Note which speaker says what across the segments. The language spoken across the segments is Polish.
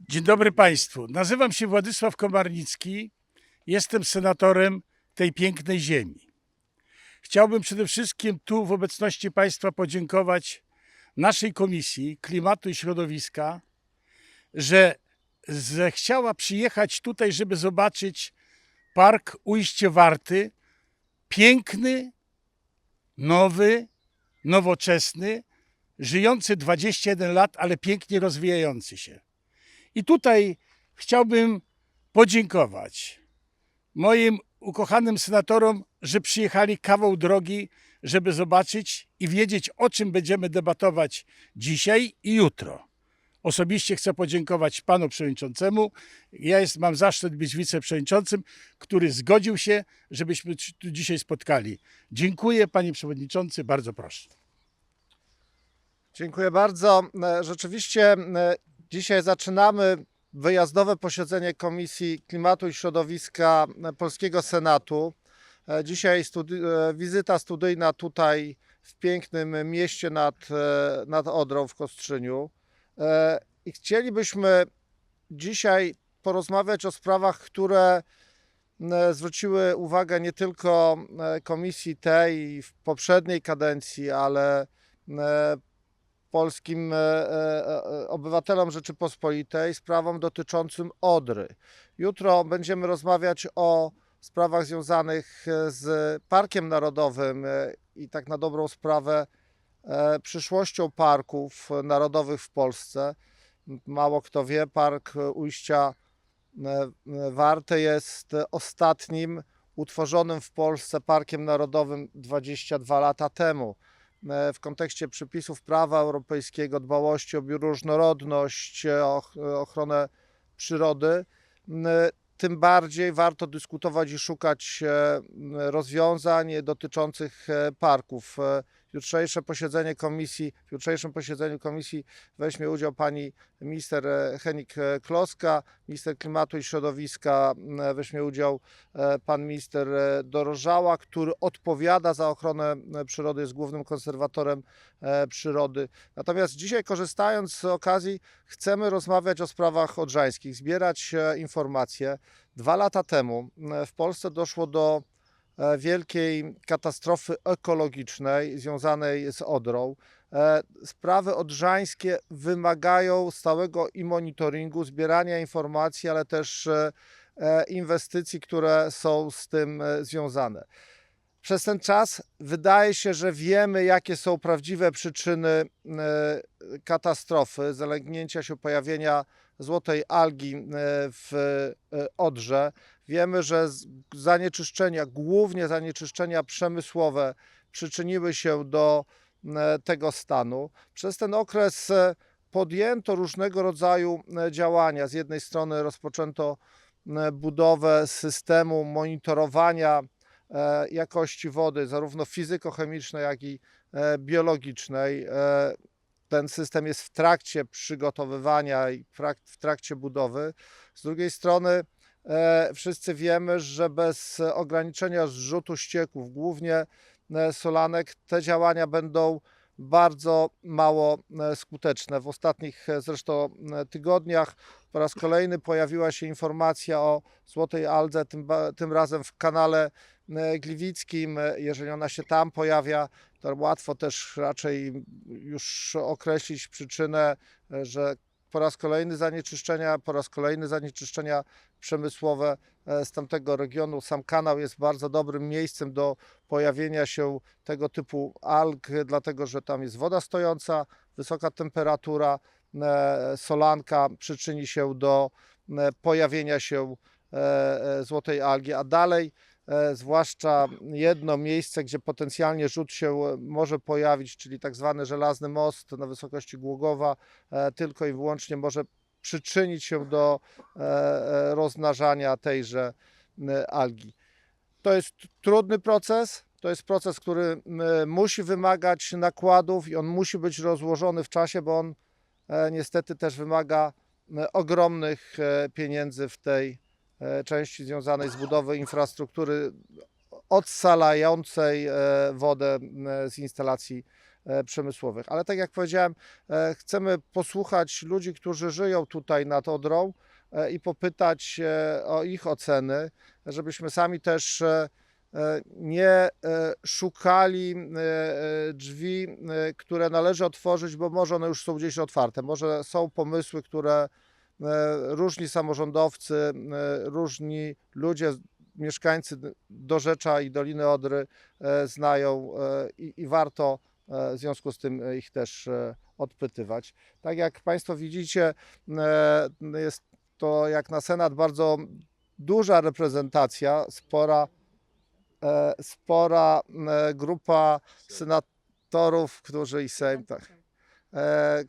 Speaker 1: Dzień dobry Państwu. Nazywam się Władysław Komarnicki. Jestem senatorem tej pięknej ziemi. Chciałbym przede wszystkim tu w obecności Państwa podziękować naszej Komisji Klimatu i Środowiska, że zechciała przyjechać tutaj, żeby zobaczyć Park Ujście Warty. Piękny, nowy, nowoczesny, żyjący 21 lat, ale pięknie rozwijający się. I tutaj chciałbym podziękować moim ukochanym senatorom, że przyjechali kawał drogi, żeby zobaczyć i wiedzieć, o czym będziemy debatować dzisiaj i jutro. Osobiście chcę podziękować panu przewodniczącemu. Ja jest, mam zaszczyt być wiceprzewodniczącym, który zgodził się, żebyśmy tu dzisiaj spotkali. Dziękuję panie przewodniczący, bardzo proszę.
Speaker 2: Dziękuję bardzo. E, Rzeczywiście e, dzisiaj zaczynamy wyjazdowe posiedzenie Komisji Klimatu i Środowiska Polskiego Senatu. E, Dzisiaj studi- e, wizyta studyjna tutaj w pięknym mieście nad, e, nad Odrą w Kostrzyniu. I chcielibyśmy dzisiaj porozmawiać o sprawach, które zwróciły uwagę nie tylko komisji tej w poprzedniej kadencji, ale polskim e, e, e, obywatelom Rzeczypospolitej sprawom dotyczącym Odry. Jutro będziemy rozmawiać o sprawach związanych z Parkiem Narodowym i tak na dobrą sprawę przyszłością parków narodowych w Polsce. Mało kto wie, Park Ujścia Warte jest ostatnim utworzonym w Polsce parkiem narodowym 22 lata temu w kontekście przepisów prawa europejskiego, dbałości o bioróżnorodność, e, o ch- ochronę przyrody, tym bardziej warto dyskutować i szukać e, rozwiązań dotyczących e, parków. E, Jutrzejsze posiedzenie komisji, w jutrzejszym posiedzeniu komisji weźmie udział pani minister e, Henik e, Kloska, minister klimatu i środowiska m, weźmie udział e, pan minister e, Dorożała, który odpowiada za ochronę e, przyrody, jest głównym konserwatorem e, przyrody. Natomiast dzisiaj, korzystając z okazji, chcemy rozmawiać o sprawach odrzańskich, zbierać e, informacje. Dwa lata temu e, w Polsce doszło do e, wielkiej katastrofy ekologicznej związanej z Odrą. E, Sprawy odrzańskie wymagają stałego i monitoringu, zbierania informacji, ale też e, e, inwestycji, które są z tym e, związane. Przez ten czas wydaje się, że wiemy, jakie są prawdziwe przyczyny e, katastrofy, zalegnięcia się pojawienia złotej algi e, w e, Odrze. Wiemy, że zanieczyszczenia, głównie zanieczyszczenia przemysłowe, przyczyniły się do e, tego stanu. Przez ten okres e, podjęto różnego rodzaju e, działania. Z jednej strony rozpoczęto budowę systemu monitorowania jakości wody, zarówno fizykochemicznej, jak i biologicznej. Ten system jest w trakcie przygotowywania i w trak- w trakcie budowy. Z drugiej strony, wszyscy wiemy, że bez ograniczenia zrzutu ścieków, głównie e, solanek, te działania będą bardzo mało e, skuteczne. W ostatnich e, zresztą e, tygodniach po raz kolejny pojawiła się informacja o złotej aldze, tym, tym razem w kanale e, Gliwickim. E, Jeżeli ona się tam pojawia, to łatwo też raczej już określić przyczynę, e, że po raz kolejny zanieczyszczenia, po raz kolejny zanieczyszczenia przemysłowe e, z tamtego regionu. Sam kanał jest bardzo dobrym miejscem do pojawienia się tego typu alg, dlatego że tam jest woda stojąca, wysoka temperatura, e, solanka przyczyni się do e, pojawienia się złotej algi, a dalej zwłaszcza jedno miejsce, gdzie potencjalnie rzut się może pojawić, czyli tak zwany żelazny most na wysokości Głogowa, tylko i wyłącznie może przyczynić się do e, e, rozmnażania tejże algi. To jest trudny proces, to jest proces, który musi wymagać nakładów i on musi być rozłożony w czasie, bo on e, niestety też wymaga ogromnych pieniędzy w tej części związanej z budową infrastruktury odsalającej wodę z instalacji przemysłowych. Ale tak jak powiedziałem, e, chcemy posłuchać ludzi, którzy żyją tutaj nad Odrą e, i popytać e, o ich oceny, żebyśmy sami też e, e, nie e, szukali e, e, drzwi, e, które należy otworzyć, bo może one już są gdzieś otwarte. Może są pomysły, które e, różni samorządowcy, e, różni ludzie, mieszkańcy Dorzecza i Doliny Odry e, znają e, i, i warto e, w związku z tym ich też e, odpytywać. Tak jak Państwo widzicie, e, jest to jak na Senat bardzo duża reprezentacja, spora, e, spora e, grupa senatorów, którzy i Sejm, tak, e,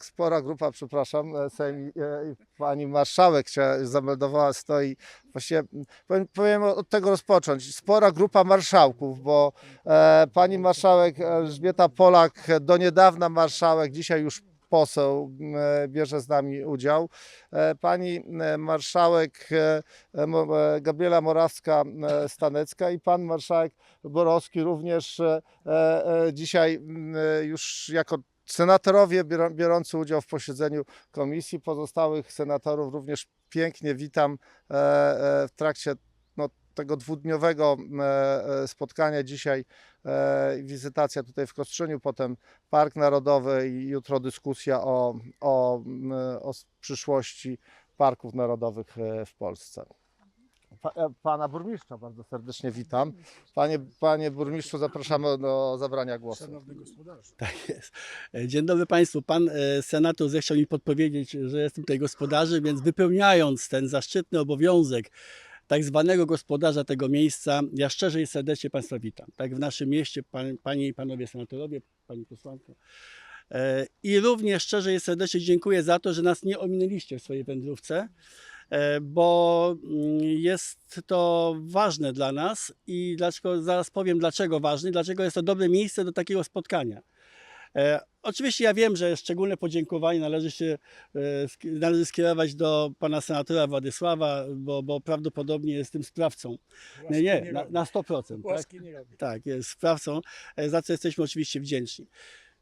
Speaker 2: spora grupa, przepraszam, e, e, pani marszałek się zameldowała, stoi, właściwie powiem, powiem od tego rozpocząć, spora grupa marszałków, bo e, pani marszałek Elżbieta Polak, do niedawna marszałek, dzisiaj już poseł e, bierze z nami udział. E, Pani e, marszałek e, e, e, Gabriela Morawska-Stanecka i pan marszałek Borowski również e, e, dzisiaj e, już jako senatorowie biorą- biorący udział w posiedzeniu komisji. Pozostałych senatorów również pięknie witam e, e, w trakcie no, tego dwudniowego e, spotkania dzisiaj wizytacja tutaj w Kostrzyniu, potem Park Narodowy i jutro dyskusja o, o, o przyszłości parków narodowych w Polsce. Pa, e, pana burmistrza bardzo serdecznie witam. Panie, panie burmistrzu, zapraszamy do zabrania głosu.
Speaker 1: Szanowny gospodarzu.
Speaker 3: Tak jest. E, Dzień dobry Państwu. Pan e, senator zechciał mi podpowiedzieć, że jestem tutaj gospodarzem, więc wypełniając ten zaszczytny obowiązek tak zwanego gospodarza tego miejsca, ja szczerze i serdecznie Państwa witam. Tak w naszym mieście, pan, Panie i Panowie senatorowie, Pani posłanko. E, I również szczerze i serdecznie dziękuję za to, że nas nie ominęliście w swojej wędrówce, bo mm, jest to ważne dla nas i dlaczego, zaraz powiem dlaczego ważne, dlaczego jest to dobre miejsce do takiego spotkania. E, oczywiście ja wiem, że szczególne podziękowanie należy się e, należy skierować do pana senatora Władysława, bo, bo prawdopodobnie jest tym sprawcą. Nie, nie, na, na 100%. Tak?
Speaker 1: Łaski nie robi.
Speaker 3: Tak, jest sprawcą, e, za co jesteśmy oczywiście wdzięczni.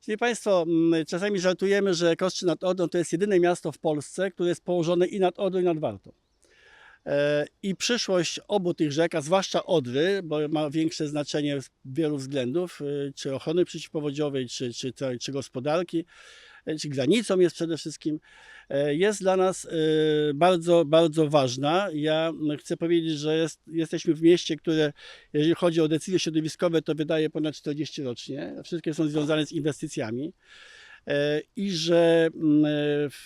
Speaker 3: Czyli Państwo, mm, czasami żartujemy, że Kostrzy nad Odrą to jest jedyne miasto w Polsce, które jest położone i nad Odrą, i nad Wartą. E, I przyszłość obu tych rzek, a zwłaszcza Odry, bo ma większe znaczenie z wielu względów, e, czy ochrony przeciwpowodziowej, czy, czy, czy, gospodarki, granicą jest przede wszystkim, e, jest dla nas e, bardzo, bardzo ważna. Ja chcę powiedzieć, że jest, jesteśmy w mieście, które jeżeli chodzi o decyzje środowiskowe, to wydaje ponad 40 rocznie. Wszystkie są związane z inwestycjami. E, I że mm, w,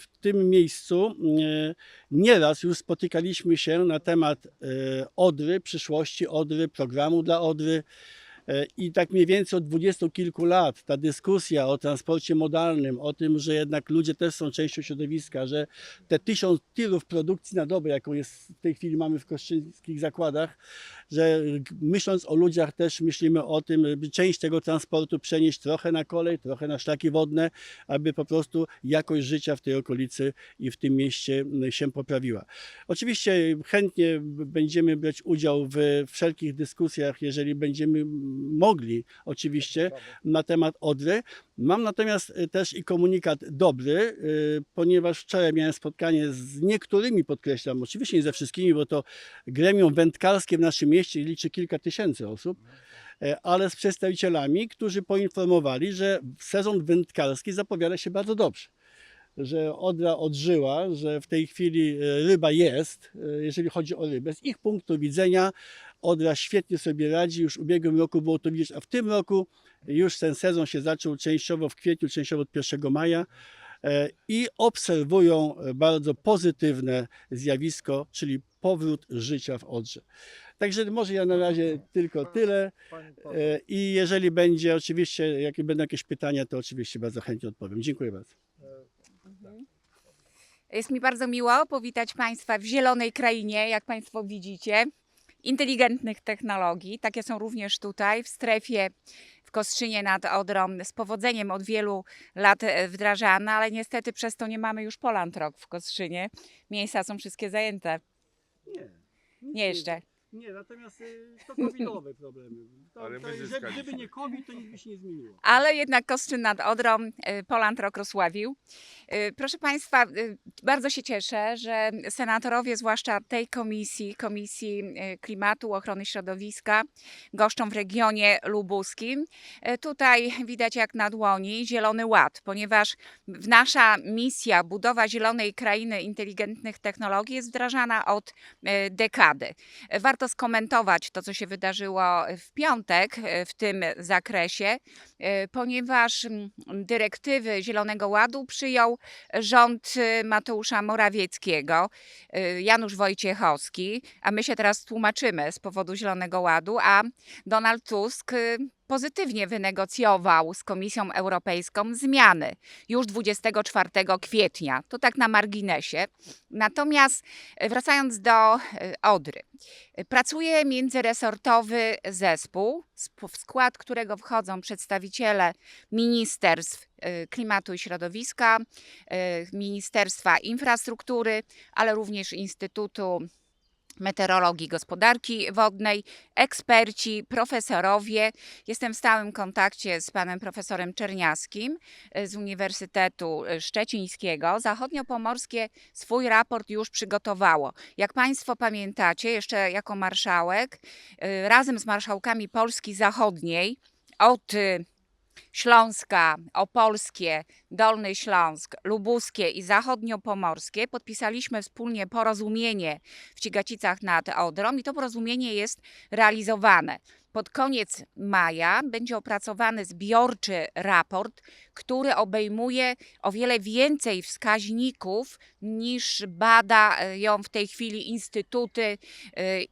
Speaker 3: w tym miejscu nieraz już spotykaliśmy się na temat Odry, przyszłości Odry, programu dla Odry. E, I tak mniej więcej od dwudziestu kilku lat ta dyskusja o transporcie modalnym, o tym, że jednak ludzie też są częścią środowiska, że te tysiąc tirów produkcji na dobę, jaką jest w tej chwili mamy w koszczyńskich zakładach, że myśląc o ludziach też myślimy o tym, by część tego transportu przenieść trochę na kolej, trochę na szlaki wodne, aby po prostu jakość życia w tej okolicy i w tym mieście się poprawiła. Oczywiście chętnie będziemy brać udział w wszelkich dyskusjach, jeżeli będziemy mogli, oczywiście, na temat Odry. Mam natomiast y, też i komunikat dobry, y, ponieważ wczoraj miałem spotkanie z niektórymi, podkreślam, oczywiście nie ze wszystkimi, bo to gremium wędkarskie w naszym mieście liczy kilka tysięcy osób, e, ale z przedstawicielami, którzy poinformowali, że sezon wędkarski zapowiada się bardzo dobrze. Że Odra odżyła, że w tej chwili ryba jest, jeżeli chodzi o rybę. Z ich punktu widzenia Odra świetnie sobie radzi. Już w ubiegłym roku było to widać, a w tym roku już ten sezon się zaczął częściowo w kwietniu, częściowo od 1 maja e, i obserwują bardzo pozytywne zjawisko, czyli powrót życia w Odrze. Także może ja na razie tylko tyle e, i jeżeli będzie oczywiście, jakie będą jakieś pytania, to oczywiście bardzo chętnie odpowiem. Dziękuję bardzo.
Speaker 4: Jest mi bardzo miło powitać Państwa w zielonej krainie, jak Państwo widzicie, inteligentnych technologii. Takie są również tutaj w strefie w Kostrzynie nad Odrą z powodzeniem od wielu lat e, wdrażane, ale niestety przez to nie mamy już Poland Rock w Kostrzynie. Miejsca są wszystkie zajęte.
Speaker 3: Nie,
Speaker 4: Nie jeszcze.
Speaker 3: Nie, natomiast y, to covidowe problemy. To,
Speaker 5: Ale
Speaker 3: to,
Speaker 5: my zyskaliśmy.
Speaker 3: gdyby nie COVID, to nic by się nie zmieniło.
Speaker 4: Ale jednak Kostrzyn nad Odrą y, Poland rok rozsławił. Y, Proszę Państwa, y, bardzo się cieszę, że senatorowie, zwłaszcza tej komisji, Komisji y, Klimatu, Ochrony Środowiska, goszczą w regionie lubuskim. Y, Tutaj widać jak na dłoni Zielony Ład, ponieważ w- nasza misja budowa zielonej krainy inteligentnych technologii jest wdrażana od y, dekady. Y, Warto skomentować to, co się wydarzyło w piątek y, w tym zakresie, y, ponieważ mm, dyrektywy Zielonego Ładu przyjął rząd Mateusza Morawieckiego, Janusz Wojciechowski, a my się teraz tłumaczymy z powodu Zielonego Ładu, a Donald Tusk pozytywnie wynegocjował z Komisją Europejską zmiany już 24 kwietnia. To tak na marginesie. Natomiast y, wracając do y, Odry. Pracuje międzyresortowy zespół, sp- w skład którego wchodzą przedstawiciele Ministerstw y, Klimatu i Środowiska, Ministerstwa Infrastruktury, ale również Instytutu Meteorologii Gospodarki Wodnej, eksperci, profesorowie. Jestem w stałym kontakcie z panem profesorem Czerniaskim y, z Uniwersytetu y, Szczecińskiego. Zachodniopomorskie swój raport już przygotowało. Jak państwo pamiętacie, jeszcze jako marszałek, y, razem z marszałkami Polski Zachodniej od Śląska, Opolskie, Dolny Śląsk, Lubuskie i Zachodniopomorskie podpisaliśmy wspólnie porozumienie w Cigacicach nad Odrą i to porozumienie jest realizowane. Pod koniec maja będzie opracowany zbiorczy raport, który obejmuje o wiele więcej wskaźników niż badają w tej chwili instytuty y,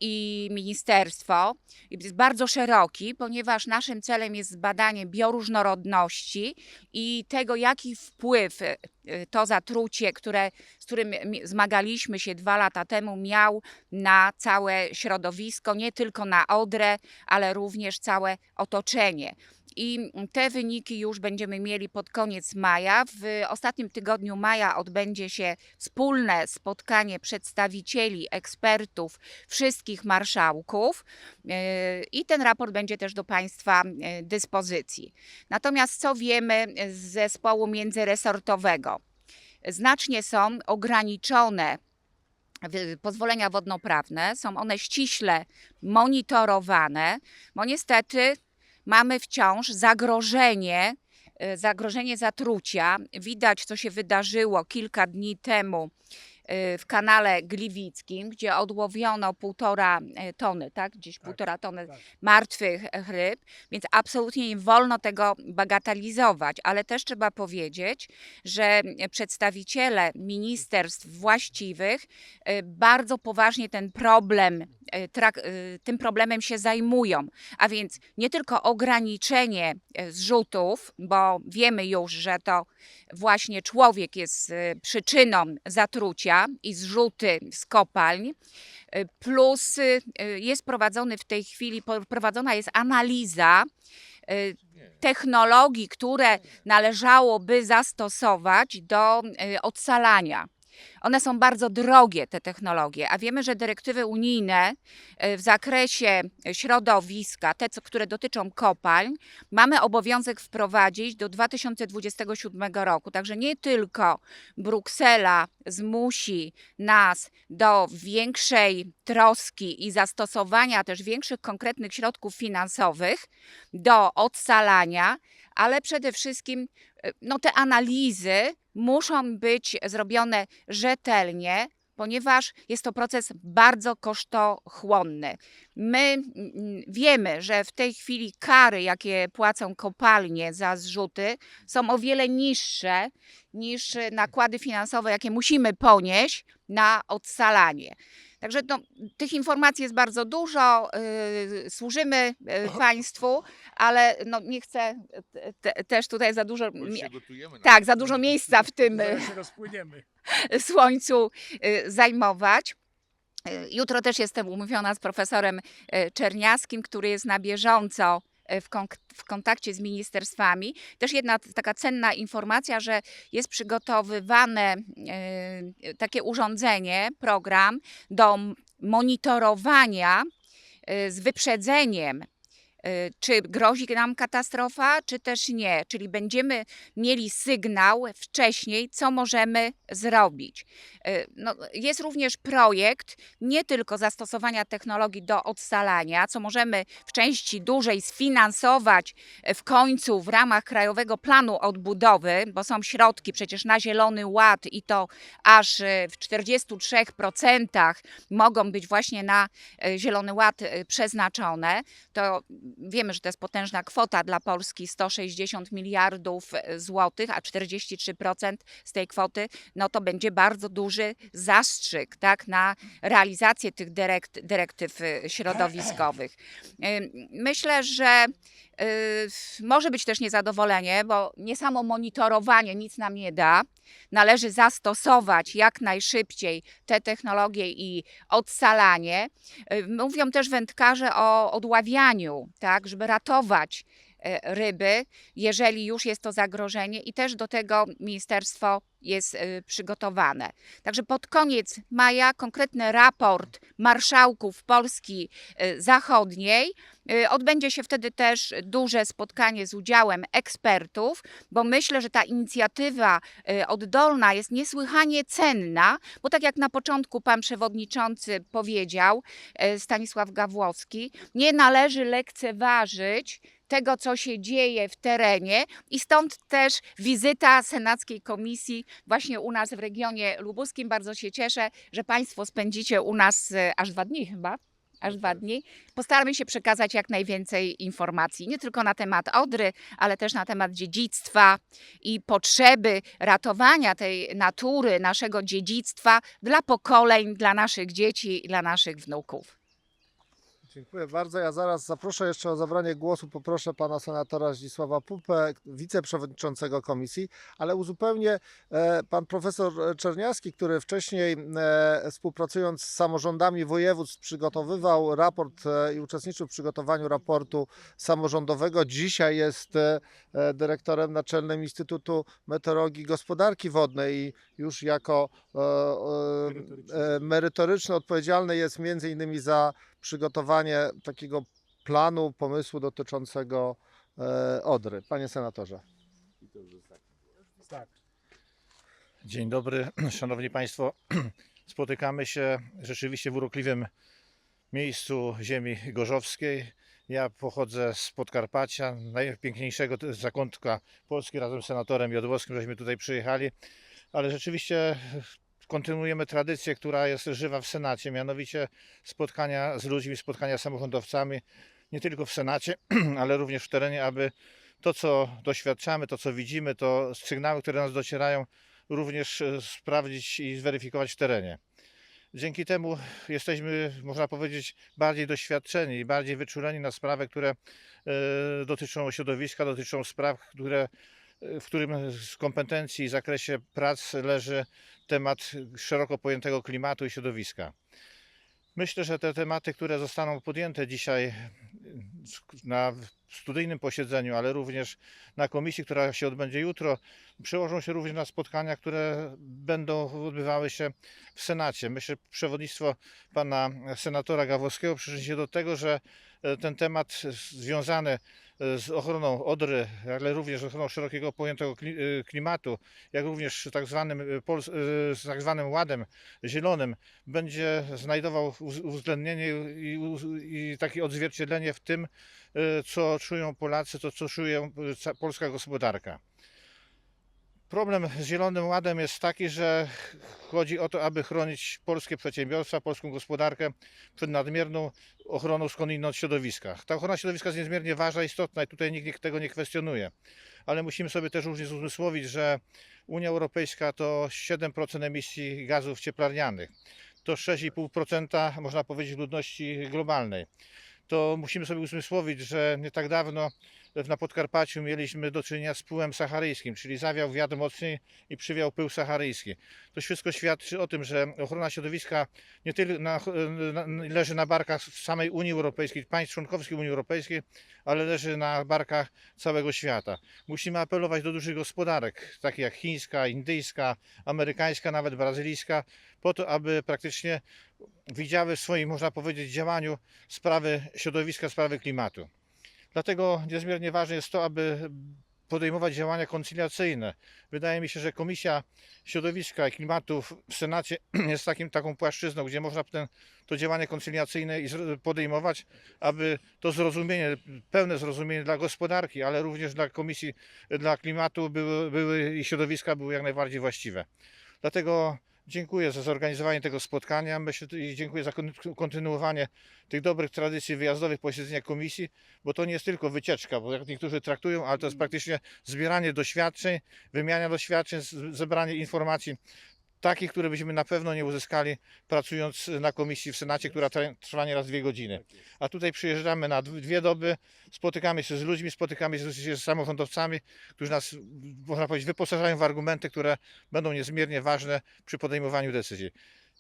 Speaker 4: i ministerstwo. Jest bardzo szeroki, ponieważ naszym celem jest zbadanie bioróżnorodności i tego, jaki wpływ to zatrucie, które, z którym zmagaliśmy się dwa lata temu, miał na całe środowisko, nie tylko na Odrę, ale również całe otoczenie. I te wyniki już będziemy mieli pod koniec maja. W ostatnim tygodniu maja odbędzie się wspólne spotkanie przedstawicieli, ekspertów, wszystkich marszałków yy, i ten raport będzie też do Państwa yy, dyspozycji. Natomiast co wiemy z zespołu międzyresortowego? Znacznie są ograniczone wy- pozwolenia wodnoprawne, są one ściśle monitorowane, bo niestety mamy wciąż zagrożenie, y, zagrożenie zatrucia. Widać, co się wydarzyło kilka dni temu w kanale Gliwickim, gdzie odłowiono półtora y, tony, tak? Gdzieś
Speaker 1: Tak,
Speaker 4: półtora tony
Speaker 1: tak.
Speaker 4: martwych ryb, więc absolutnie nie wolno tego bagatelizować, ale też trzeba powiedzieć, że przedstawiciele ministerstw właściwych y, bardzo poważnie ten problem, y, y, tym problemem się zajmują. A więc nie tylko ograniczenie y, zrzutów, bo wiemy już, że to właśnie człowiek jest y, przyczyną zatrucia i zrzuty z kopalń, y, plus y, y, jest prowadzony w tej chwili, prowadzona jest analiza technologii, które należałoby zastosować do odsalania. One są bardzo drogie, te technologie, a wiemy, że dyrektywy unijne y, w zakresie środowiska, te, które dotyczą kopalń, mamy obowiązek wprowadzić do 2027 roku. Także nie tylko Bruksela zmusi nas do większej troski i zastosowania też większych konkretnych środków finansowych do odsalania, ale przede wszystkim y, no, te analizy muszą być zrobione rzetelnie, ponieważ jest to proces bardzo kosztochłonny. My wiemy, że w tej chwili kary, jakie płacą kopalnie za zrzuty, są o wiele niższe niż nakłady finansowe, jakie musimy ponieść na odsalanie. Także no, tych informacji jest bardzo dużo, y, służymy y, Państwu, ale no, nie chcę te, też tutaj za dużo, tak, za dużo miejsca w tym y, słońcu zajmować. Jutro też jestem umówiona z profesorem Czerniaskim, który jest na bieżąco w, konk- w kontakcie z ministerstwami. Też jedna taka cenna informacja, że jest przygotowywane y, takie urządzenie, program do monitorowania y, z wyprzedzeniem, czy grozi nam katastrofa, czy też nie. Czyli będziemy mieli sygnał wcześniej, co możemy zrobić. Y, No, jest również projekt nie tylko zastosowania technologii do odsalania, co możemy w części dużej sfinansować w końcu w ramach Krajowego Planu Odbudowy, bo są środki przecież na Zielony Ład i to aż y, w 43% mogą być właśnie na y, Zielony Ład y, przeznaczone. To wiemy, że to jest potężna kwota dla Polski 160 miliardów y, złotych, a 43% z tej kwoty no to będzie bardzo duży zastrzyk tak, na realizację tych dyrekt, dyrektyw y, środowiskowych. Y, Myślę, że może być też niezadowolenie, bo nie samo monitorowanie nic nam nie da. Należy zastosować jak najszybciej te technologie i odsalanie. Y, Mówią też wędkarze o odławianiu, tak, żeby ratować ryby, jeżeli już jest to zagrożenie i też do tego ministerstwo jest y, przygotowane. Także pod koniec maja konkretny raport marszałków Polski y, Zachodniej. Odbędzie się wtedy też duże spotkanie z udziałem ekspertów, bo myślę, że ta inicjatywa oddolna jest niesłychanie cenna, bo tak jak na początku pan przewodniczący powiedział, Stanisław Gawłowski, nie należy lekceważyć tego, co się dzieje w terenie i stąd też wizyta Senackiej Komisji właśnie u nas w regionie lubuskim. Bardzo się cieszę, że Państwo spędzicie u nas e, aż dwa dni chyba. Aż dwa dni. Postaramy się przekazać jak najwięcej informacji, nie tylko na temat Odry, ale też na temat dziedzictwa i potrzeby ratowania tej natury, naszego dziedzictwa dla pokoleń, dla naszych dzieci dla naszych wnuków.
Speaker 2: Dziękuję bardzo. Ja zaraz zaproszę jeszcze o zabranie głosu. Poproszę pana senatora Zdzisława Pupę, wiceprzewodniczącego komisji, ale uzupełnię e, pan profesor Czerniawski, który wcześniej e, współpracując z samorządami województw przygotowywał raport e, i uczestniczył w przygotowaniu raportu samorządowego. Dzisiaj jest dyrektorem naczelnym Instytutu Meteorologii i Gospodarki Wodnej i już jako e, e, e, merytoryczny odpowiedzialny jest między innymi za przygotowanie takiego planu, pomysłu dotyczącego e, Odry. Panie senatorze.
Speaker 5: Dzień dobry, szanowni państwo. Spotykamy się rzeczywiście w urokliwym miejscu ziemi gorzowskiej. Ja pochodzę z Podkarpacia, najpiękniejszego zakątka Polski. Razem z senatorem Jodłowskim żeśmy tutaj przyjechali, ale rzeczywiście kontynuujemy tradycję, która jest żywa w Senacie, mianowicie spotkania z ludźmi, spotkania z samorządowcami, nie tylko w Senacie, ale również w terenie, aby to, co doświadczamy, to, co widzimy, to sygnały, które nas docierają, również e, sprawdzić i zweryfikować w terenie. Dzięki temu jesteśmy, można powiedzieć, bardziej doświadczeni bardziej wyczuleni na sprawy, które e, dotyczą środowiska, dotyczą spraw, które, w którym z kompetencji i zakresie prac leży temat szeroko pojętego klimatu i środowiska. Myślę, że te tematy, które zostaną podjęte dzisiaj na studyjnym posiedzeniu, ale również na komisji, która się odbędzie jutro, przełożą się również na spotkania, które będą odbywały się w Senacie. Myślę, że przewodnictwo pana senatora Gawłowskiego przyczyni się do tego, że e, ten temat związany z ochroną Odry, ale również z ochroną szerokiego pojętego e, klimatu, jak również tak zwanym, pols- e, z tak zwanym ładem zielonym, będzie znajdował uwzględnienie i, i takie odzwierciedlenie w tym, co czują Polacy, to co czuje polska gospodarka. Problem z Zielonym Ładem jest taki, że chodzi o to, aby chronić polskie przedsiębiorstwa, polską gospodarkę przed nadmierną ochroną skądinąd środowiska. Ta ochrona środowiska jest niezmiernie ważna, istotna i tutaj nikt tego nie kwestionuje. Ale musimy sobie też również uzmysłowić, że Unia Europejska to 7% emisji gazów cieplarnianych. To 6,5% można powiedzieć ludności globalnej. To musimy sobie uzmysłowić, że nie tak dawno na Podkarpaciu mieliśmy do czynienia z pyłem saharyjskim, czyli zawiał wiatr mocny i przywiał pył saharyjski. To wszystko świadczy o tym, że ochrona środowiska nie tylko na, na, leży na barkach samej Unii Europejskiej, państw członkowskich Unii Europejskiej, ale leży na barkach całego świata. Musimy apelować do dużych gospodarek, takich jak chińska, indyjska, amerykańska, nawet brazylijska, po to, aby praktycznie widziały w swoim, można powiedzieć, działaniu sprawy środowiska, sprawy klimatu. Dlatego niezmiernie ważne jest to, aby podejmować działania koncyliacyjne. Wydaje mi się, że Komisja Środowiska i Klimatu w Senacie jest takim, taką płaszczyzną, gdzie można ten, to działanie koncyliacyjne podejmować, aby to zrozumienie, pełne zrozumienie dla gospodarki, ale również dla Komisji dla Klimatu były, były i środowiska były jak najbardziej właściwe. Dlatego dziękuję za zorganizowanie tego spotkania. Myślę i dziękuję za kon- kontynuowanie tych dobrych tradycji wyjazdowych posiedzenia komisji, bo to nie jest tylko wycieczka, bo jak niektórzy traktują, ale to jest praktycznie zbieranie doświadczeń, wymiana doświadczeń, zebranie informacji takich, które byśmy na pewno nie uzyskali pracując na komisji w Senacie, która trwa nieraz dwie godziny. A tutaj przyjeżdżamy na dw- dwie doby, spotykamy się z ludźmi, spotykamy się z z samorządowcami, którzy nas, można powiedzieć, wyposażają w argumenty, które będą niezmiernie ważne przy podejmowaniu decyzji.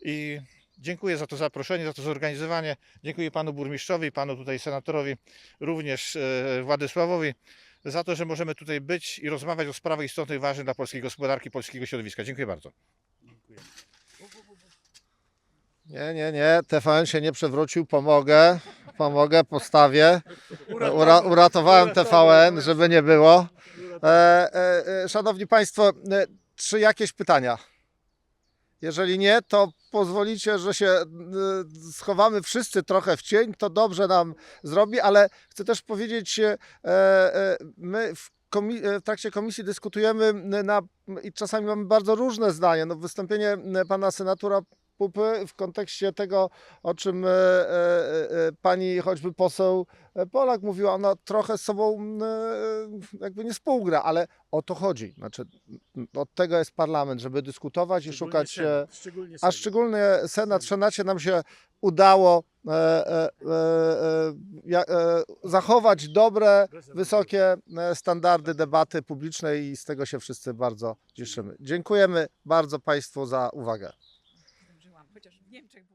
Speaker 5: I dziękuję za to zaproszenie, za to zorganizowanie. Dziękuję panu burmistrzowi, panu tutaj senatorowi, również e, Władysławowi za to, że możemy tutaj być i rozmawiać o sprawach istotnych, ważnych dla polskiej gospodarki, polskiego środowiska. Dziękuję bardzo.
Speaker 2: Nie, nie, nie, TVN się nie przewrócił, pomogę, pomogę, postawię. Ura, uratowałem TVN, żeby nie było. E, e, e, szanowni Państwo, e, czy jakieś pytania? Jeżeli nie, to pozwolicie, że się e, schowamy wszyscy trochę w cień, to dobrze nam zrobi, ale chcę też powiedzieć, e, e, my w, e, w trakcie komisji dyskutujemy na, i czasami mamy bardzo różne zdania. No, wystąpienie e, pana senatora Pupy w kontekście tego, o czym e, e, e, pani choćby poseł Polak mówiła, ona trochę z sobą jakby nie współgra, ale o to chodzi. Znaczy, od tego jest parlament, żeby dyskutować i szukać. e,
Speaker 1: Szczególnie
Speaker 2: a szczególnie Senat, Senacie nam się udało e, e, e, e, zachować dobre, wysokie standardy debaty publicznej i z tego się wszyscy bardzo cieszymy. Dziękujemy bardzo Państwu za uwagę.
Speaker 4: Niemczech.